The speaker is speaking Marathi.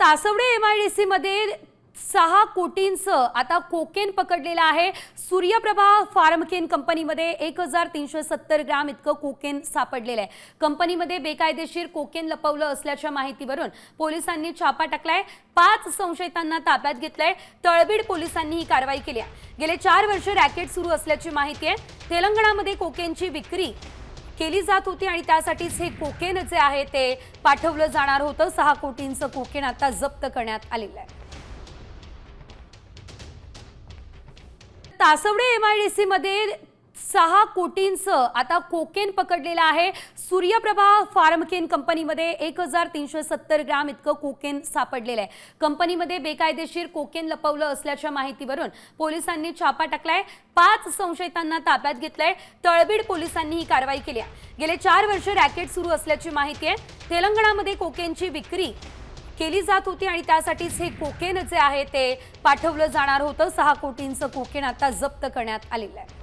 तासवडे एम आय डी सीमध्ये सहा कोटींचं आता कोकेन पकडलेलं आहे. सूर्यप्रभा फार्मकेन कंपनीमध्ये एक हजार तीनशे सत्तर ग्राम इतकं कोकेन सापडलेलं आहे. कंपनीमध्ये बेकायदेशीर कोकेन लपवलं असल्याच्या माहितीवरून पोलिसांनी छापा टाकलाय. पाच संशयितांना ताब्यात घेतलंय. तळबीड पोलिसांनी ही कारवाई केली आहे. गेले चार वर्ष रॅकेट सुरू असल्याची माहिती आहे. तेलंगणामध्ये कोकेनची विक्री केली जात होती आणि त्यासाठीच हे कोकेन जे आहे ते पाठवलं जाणार होतं. सहा कोटींचं कोकेन आता जप्त करण्यात आलेलं आहे. Taswade M I D C मध्ये सहा कोटींचं आता कोकेन पकडलेलं आहे. सूर्यप्रभा फार्मकेन कंपनीमध्ये एक हजार तीनशे सत्तर ग्राम इतकं कोकेन सापडलेलं आहे. कंपनीमध्ये बेकायदेशीर कोकेन लपवलं असल्याच्या माहितीवरून पोलिसांनी छापा टाकलाय. पाच संशयितांना ताब्यात घेतलंय. तळबीड पोलिसांनी ही कारवाई केली आहे. गेले चार वर्ष रॅकेट सुरू असल्याची माहिती आहे. तेलंगणामध्ये कोकेनची विक्री केली जात होती आणि त्यासाठीच हे कोकेन जे आहे ते पाठवलं जाणार होतं. सहा कोटींचं कोकेन आता जप्त करण्यात आलेलं आहे.